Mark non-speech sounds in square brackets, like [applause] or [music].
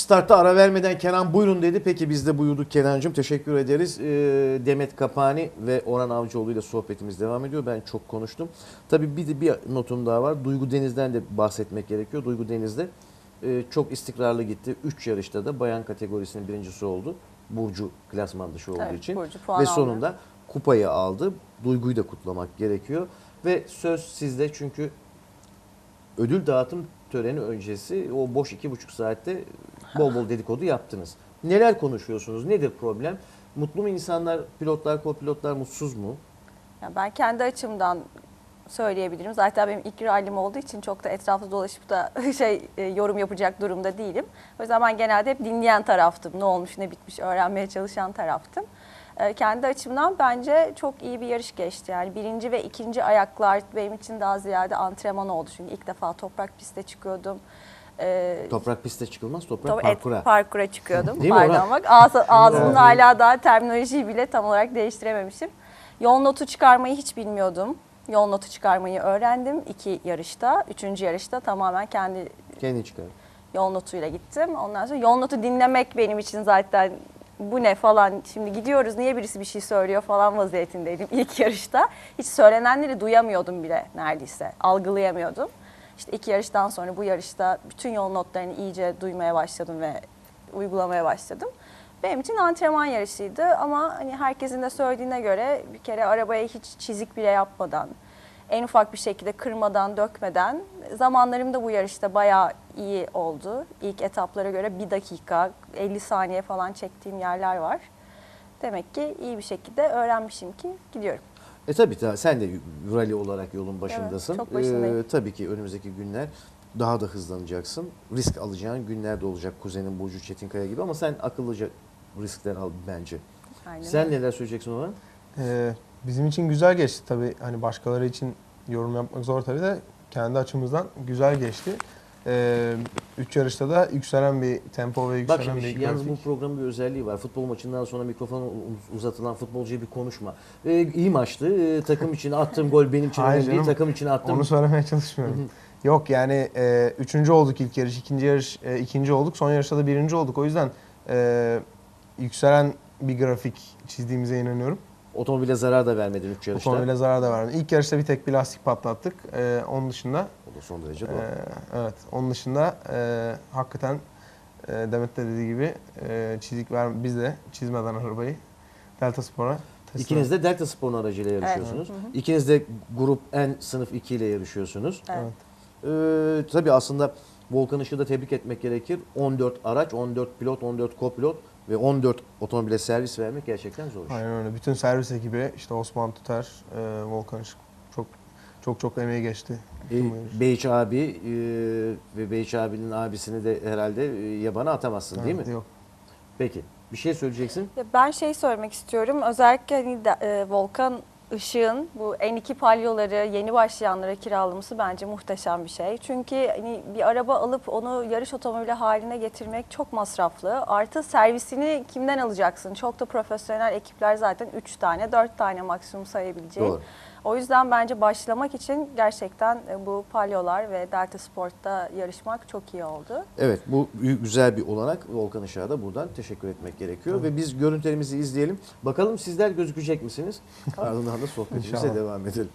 Startta ara vermeden Kenan buyurun dedi. Peki biz de buyurduk Kenancığım. Teşekkür ederiz. Ee, Demet Kapani ve Orhan Avcıoğlu ile sohbetimiz devam ediyor. Ben çok konuştum. Tabii bir de bir notum daha var. Duygu Deniz'den de bahsetmek gerekiyor. Duygu Deniz'de e, çok istikrarlı gitti. 3 yarışta da bayan kategorisinin birincisi oldu. Burcu klasman dışı olduğu Evet, için. Burcu ve aldı. sonunda kupayı aldı. Duygu'yu da kutlamak gerekiyor. Ve söz sizde çünkü ödül dağıtım töreni öncesi o boş iki buçuk saatte bol bol dedikodu yaptınız. Neler konuşuyorsunuz? Nedir problem? Mutlu mu insanlar, pilotlar, kopilotlar mutsuz mu? Ya ben kendi açımdan söyleyebilirim. Zaten benim ilk rallim olduğu için çok da etrafta dolaşıp da [laughs] şey e, yorum yapacak durumda değilim. O yüzden ben genelde hep dinleyen taraftım. Ne olmuş ne bitmiş öğrenmeye çalışan taraftım. E, kendi açımdan bence çok iyi bir yarış geçti. Yani birinci ve ikinci ayaklar benim için daha ziyade antrenman oldu. Çünkü ilk defa toprak pistte çıkıyordum. E, Toprak piste çıkılmaz, toprak Tabii et- parkura. parkura çıkıyordum. Değil Pardon bak ağız, ağzımın hala daha terminolojiyi bile tam olarak değiştirememişim. Yol notu çıkarmayı hiç bilmiyordum. Yol notu çıkarmayı öğrendim iki yarışta. Üçüncü yarışta tamamen kendi Kendi çıkar. yol notuyla gittim. Ondan sonra yol notu dinlemek benim için zaten bu ne falan şimdi gidiyoruz niye birisi bir şey söylüyor falan vaziyetindeydim ilk yarışta. Hiç söylenenleri duyamıyordum bile neredeyse algılayamıyordum. İşte iki yarıştan sonra bu yarışta bütün yol notlarını iyice duymaya başladım ve uygulamaya başladım. Benim için antrenman yarışıydı ama hani herkesin de söylediğine göre bir kere arabaya hiç çizik bile yapmadan, en ufak bir şekilde kırmadan, dökmeden zamanlarım da bu yarışta bayağı iyi oldu. İlk etaplara göre bir dakika, 50 saniye falan çektiğim yerler var. Demek ki iyi bir şekilde öğrenmişim ki gidiyorum. E tabii ta- sen de rally olarak yolun başındasın. çok başındayım. Ee, tabii ki önümüzdeki günler daha da hızlanacaksın. Risk alacağın günler de olacak kuzenin Burcu Çetinkaya gibi ama sen akıllıca riskler al bence. Aynen Sen neler söyleyeceksin ona? Ee, bizim için güzel geçti tabii. Hani başkaları için yorum yapmak zor tabii de kendi açımızdan güzel geçti. Ee, üç yarışta da yükselen bir tempo ve Bak yükselen şimdi bir yalnız bu grafik. programın bir özelliği var. Futbol maçından sonra mikrofon uz- uzatılan futbolcuya bir konuşma. Ee, iyi maçtı. Ee, takım için attığım gol benim için Hayır önemli değil. Takım için attığım Onu söylemeye çalışmıyorum. Yok yani e, üçüncü olduk ilk yarış, ikinci yarış e, ikinci olduk. Son yarışta da birinci olduk. O yüzden e, yükselen bir grafik çizdiğimize inanıyorum. Otomobile zarar da vermedin 3 yarışta. Otomobile zarar da vermedi. İlk yarışta bir tek bir lastik patlattık. E, onun dışında O da son derece Ee, doğru. evet. Onun dışında e, hakikaten e, Demet de dediği gibi e, çizik ver biz de çizmeden arabayı Delta Spor'a teslim İkiniz de Delta Spor'un aracıyla yarışıyorsunuz. İkiniz de grup N sınıf 2 ile yarışıyorsunuz. Evet. Evet. Ee, tabii aslında Volkan Işık'ı da tebrik etmek gerekir. 14 araç, 14 pilot, 14 kopilot ve 14 otomobile servis vermek gerçekten zor iş. Aynen öyle. Bütün servis ekibi işte Osman Tuter, e, Volkan Işık çok çok çok emeği geçti. Ee, Beyiç abi e, ve Beyiç abinin abisini de herhalde e, yabana atamazsın değil Evet, mi? Yok. Peki. Bir şey söyleyeceksin. Ya Ben şey söylemek istiyorum. Özellikle hani de- e, Volkan Işık'ın bu N2 palyoları yeni başlayanlara kiralaması bence muhteşem bir şey. Çünkü hani bir araba alıp onu yarış otomobili haline getirmek çok masraflı. Artı servisini kimden alacaksın? Çok da profesyonel ekipler zaten 3 tane, 4 tane maksimum sayabileceğin. Doğru. O yüzden bence başlamak için gerçekten e, bu palyolar ve Delta Sport'ta yarışmak çok iyi oldu. Evet bu büyük- güzel bir olanak. Volkan Işık'a da buradan teşekkür etmek gerekiyor. Ve biz görüntülerimizi izleyelim. Bakalım sizler gözükecek misiniz? [laughs] Ardından da sohbetimize devam edelim.